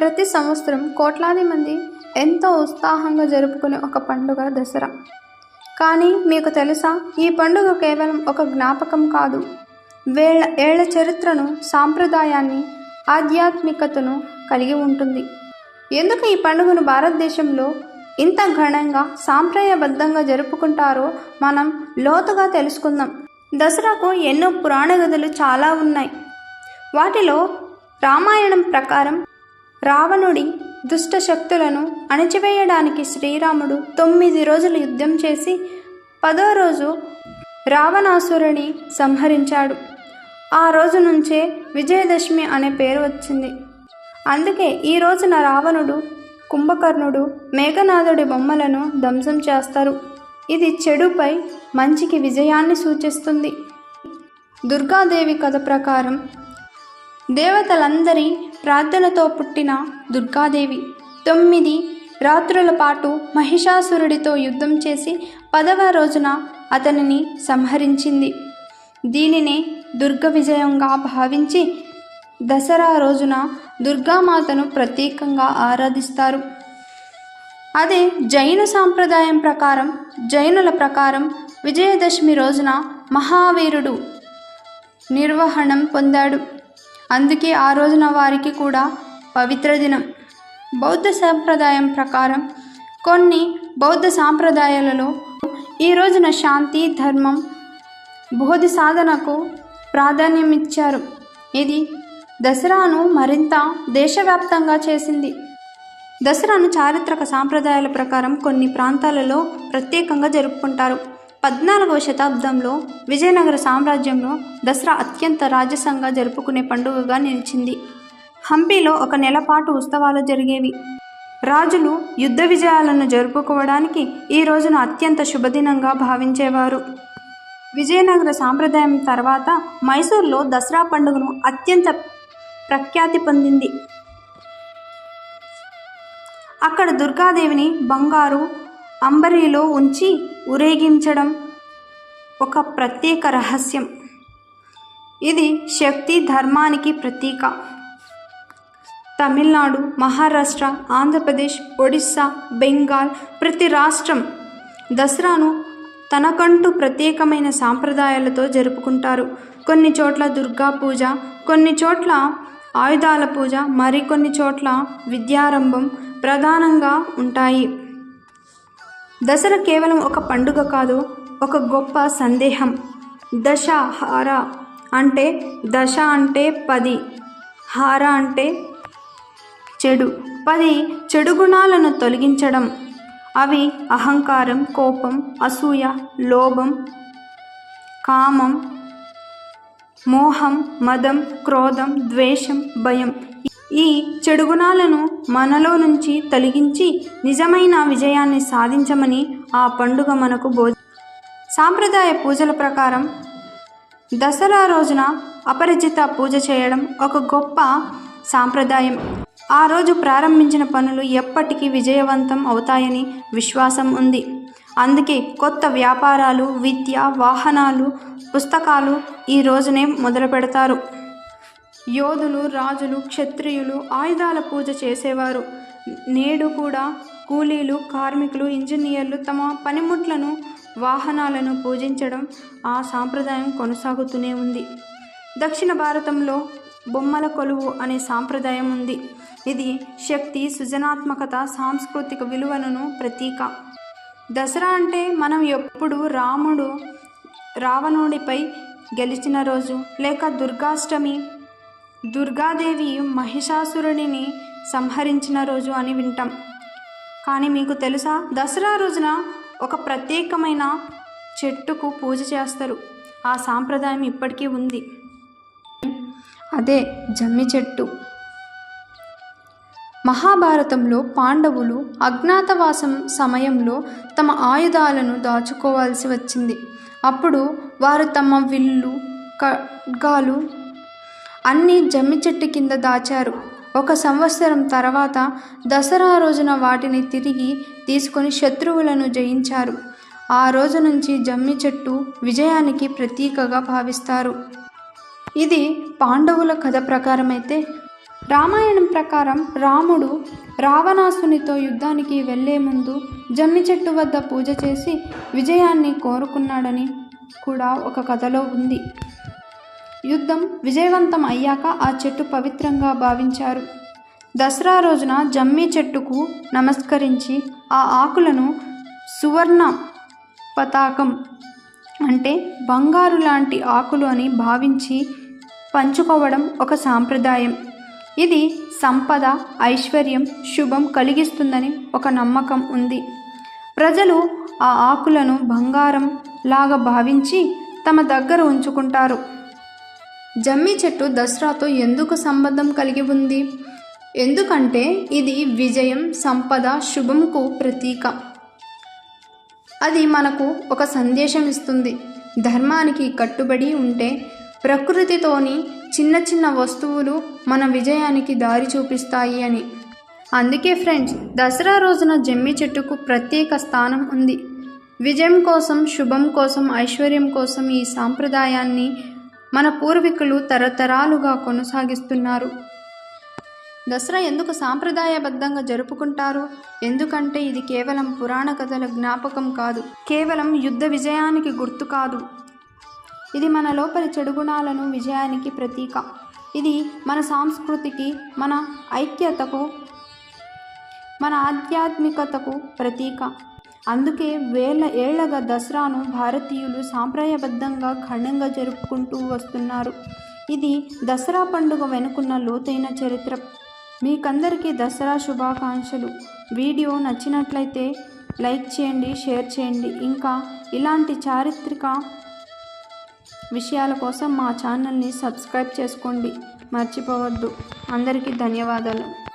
ప్రతి సంవత్సరం కోట్లాది మంది ఎంతో ఉత్సాహంగా జరుపుకునే ఒక పండుగ దసరా. కానీ మీకు తెలుసా ఈ పండుగ కేవలం ఒక జ్ఞాపకం కాదు. వేళ ఏళ్ళ చరిత్రను సాంప్రదాయాన్ని ఆధ్యాత్మికతను కలిగి ఉంటుంది. ఎందుకు ఈ పండుగను భారతదేశంలో ఇంత ఘనంగా సాంప్రదాయబద్ధంగా జరుపుకుంటారో మనం లోతుగా తెలుసుకుందాం. దసరాకు ఎన్నో పురాణ కథలు చాలా ఉన్నాయి. వాటిలో రామాయణం ప్రకారం రావణుడి దుష్ట శక్తులను అణచివేయడానికి శ్రీరాముడు తొమ్మిది రోజులు యుద్ధం చేసి పదో రోజు రావణాసురుని సంహరించాడు. ఆ రోజు నుంచే విజయదశమి అనే పేరు వచ్చింది. అందుకే ఈ రోజున రావణుడు కుంభకర్ణుడు మేఘనాథుడి బొమ్మలను ధ్వంసం చేస్తారు. ఇది చెడుపై మంచికి విజయాన్ని సూచిస్తుంది. దుర్గాదేవి కథ ప్రకారం దేవతలందరి ప్రార్థనతో పుట్టిన దుర్గాదేవి. తొమ్మిది రాత్రుల పాటు మహిషాసురుడితో యుద్ధం చేసి పదవ రోజున అతనిని సంహరించింది. దీనినే దుర్గ విజయంగా భావించి దసరా రోజున దుర్గామాతను ప్రత్యేకంగా ఆరాధిస్తారు. అదే జైన సాంప్రదాయం ప్రకారం జైనుల ప్రకారం విజయదశమి రోజున మహావీరుడు నిర్వహణం పొందాడు. అందుకే ఆ రోజున వారికి కూడా పవిత్ర దినం. బౌద్ధ సాంప్రదాయం ప్రకారం కొన్ని బౌద్ధ సాంప్రదాయాలలో ఈ రోజున శాంతి ధర్మం బోధి సాధనకు ప్రాధాన్యమిచ్చారు. ఇది దసరాను మరింత దేశవ్యాప్తంగా చేసింది. దసరాను చారిత్రక సాంప్రదాయాల ప్రకారం కొన్ని ప్రాంతాలలో ప్రత్యేకంగా జరుపుకుంటారు. పద్నాలుగవ శతాబ్దంలో విజయనగర సామ్రాజ్యంలో దసరా అత్యంత రాజసంగా జరుపుకునే పండుగగా నిలిచింది. హంపీలో ఒక నెలపాటు ఉత్సవాలు జరిగేవి. రాజులు యుద్ధ విజయాలను జరుపుకోవడానికి ఈ రోజున అత్యంత శుభదినంగా భావించేవారు. విజయనగర సాంప్రదాయం తర్వాత మైసూర్లో దసరా పండుగను అత్యంత ప్రఖ్యాతి పొందింది. అక్కడ దుర్గాదేవిని బంగారు అంబరిలో ఉంచి ఊరేగించడం ఒక ప్రత్యేక రహస్యం. ఇది శక్తి ధర్మానికి ప్రతీక. తమిళనాడు మహారాష్ట్ర ఆంధ్రప్రదేశ్ ఒడిస్సా బెంగాల్ ప్రతి రాష్ట్రం దసరాను తనకంటూ ప్రత్యేకమైన సాంప్రదాయాలతో జరుపుకుంటారు. కొన్ని చోట్ల దుర్గా పూజ కొన్ని చోట్ల ఆయుధాల పూజ మరికొన్ని చోట్ల విద్యారంభం ప్రధానంగా ఉంటాయి. దసరా కేవలం ఒక పండుగ కాదు ఒక గొప్ప సందేహం. దశ హార అంటే దశ అంటే పది హార అంటే చెడు. పది చెడు గుణాలను తొలగించడం. అవి అహంకారం కోపం అసూయ లోభం కామం మోహం మదం క్రోధం ద్వేషం భయం. ఈ చెడు గుణాలను మనలో నుంచి తొలగించి నిజమైన విజయాన్ని సాధించమని ఆ పండుగ మనకు బోధ సాంప్రదాయ పూజల ప్రకారం దసరా రోజున అపరిచిత పూజ చేయడం ఒక గొప్ప సాంప్రదాయం. ఆ రోజు ప్రారంభించిన పనులు ఎప్పటికీ విజయవంతం అవుతాయని విశ్వాసం ఉంది. అందుకే కొత్త వ్యాపారాలు విద్య వాహనాలు పుస్తకాలు ఈ రోజునే మొదలు పెడతారు యోధులు రాజులు క్షత్రియులు ఆయుధాల పూజ చేసేవారు. నేడు కూడా కూలీలు కార్మికులు ఇంజనీర్లు తమ పనిముట్లను వాహనాలను పూజించడం ఆ సాంప్రదాయం కొనసాగుతూనే ఉంది. దక్షిణ భారతంలో బొమ్మల కొలువు అనే సాంప్రదాయం ఉంది. ఇది శక్తి సృజనాత్మకత సాంస్కృతిక విలువలను ప్రతీక. దసరా అంటే మనం ఎప్పుడు రాముడు రావణుడిపై గెలిచిన రోజు లేక దుర్గాష్టమి దుర్గాదేవి మహిషాసురుడిని సంహరించిన రోజు అని వింటాం. కానీ మీకు తెలుసా దసరా రోజున ఒక ప్రత్యేకమైన చెట్టుకు పూజ చేస్తారు. ఆ సాంప్రదాయం ఇప్పటికీ ఉంది. అదే జమ్మి చెట్టు. మహాభారతంలో పాండవులు అజ్ఞాతవాసం సమయంలో తమ ఆయుధాలను దాచుకోవాల్సి వచ్చింది. అప్పుడు వారు తమ విల్లు ఖడ్గాలు అన్నీ జమ్మి చెట్టు కింద దాచారు. ఒక సంవత్సరం తర్వాత దసరా రోజున వాటిని తిరిగి తీసుకొని శత్రువులను జయించారు. ఆ రోజు నుంచి జమ్మి చెట్టు విజయానికి ప్రతీకగా భావిస్తారు. ఇది పాండవుల కథ ప్రకారమైతే రామాయణం ప్రకారం రాముడు రావణాసునితో యుద్ధానికి వెళ్ళే ముందు జమ్మి చెట్టు వద్ద పూజ చేసి విజయాన్ని కోరుకున్నాడని కూడా ఒక కథలో ఉంది. యుద్ధం విజయవంతం అయ్యాక ఆ చెట్టు పవిత్రంగా భావించారు. దసరా రోజున జమ్మి చెట్టుకు నమస్కరించి ఆ ఆకులను సువర్ణ పతాకం అంటే బంగారు లాంటి ఆకులు అని భావించి పంచుకోవడం ఒక సాంప్రదాయం. ఇది సంపద ఐశ్వర్యం శుభం కలిగిస్తుందని ఒక నమ్మకం ఉంది. ప్రజలు ఆ ఆకులను బంగారం లాగా భావించి తమ దగ్గర ఉంచుకుంటారు. జమ్మి చెట్టు దసరాతో ఎందుకు సంబంధం కలిగి ఉంది? ఎందుకంటే ఇది విజయం సంపద శుభంకు ప్రతీక. అది మనకు ఒక సందేశం ఇస్తుంది. ధర్మానికి కట్టుబడి ఉంటే ప్రకృతితోని చిన్న చిన్న వస్తువులు మన విజయానికి దారి చూపిస్తాయి అని. అందుకే ఫ్రెండ్స్ దసరా రోజున జమ్మి చెట్టుకు ప్రత్యేక స్థానం ఉంది. విజయం కోసం శుభం కోసం ఐశ్వర్యం కోసం ఈ సాంప్రదాయాన్ని మన పూర్వీకులు తరతరాలుగా కొనసాగిస్తున్నారు. దసరా ఎందుకు సాంప్రదాయబద్ధంగా జరుపుకుంటారు? ఎందుకంటే ఇది కేవలం పురాణ కథల జ్ఞాపకం కాదు కేవలం యుద్ధ విజయానికి గుర్తు కాదు. ఇది మన లోపలి చెడుగుణాలను విజయానికి ప్రతీక. ఇది మన సంస్కృతికి మన ఐక్యతకు మన ఆధ్యాత్మికతకు ప్రతీక. అందుకే వేల ఏళ్ళగా దసరాను భారతీయులు సాంప్రదాయబద్ధంగా ఘనంగా జరుపుకుంటూ వస్తున్నారు. ఇది దసరా పండుగ వెనుకున్న లోతైన చరిత్ర. మీకందరికీ దసరా శుభాకాంక్షలు. వీడియో నచ్చినట్లయితే లైక్ చేయండి షేర్ చేయండి. ఇంకా ఇలాంటి చారిత్రక విషయాల కోసం మా ఛానల్ని సబ్స్క్రైబ్ చేసుకోండి. మర్చిపోవద్దు. అందరికీ ధన్యవాదాలు.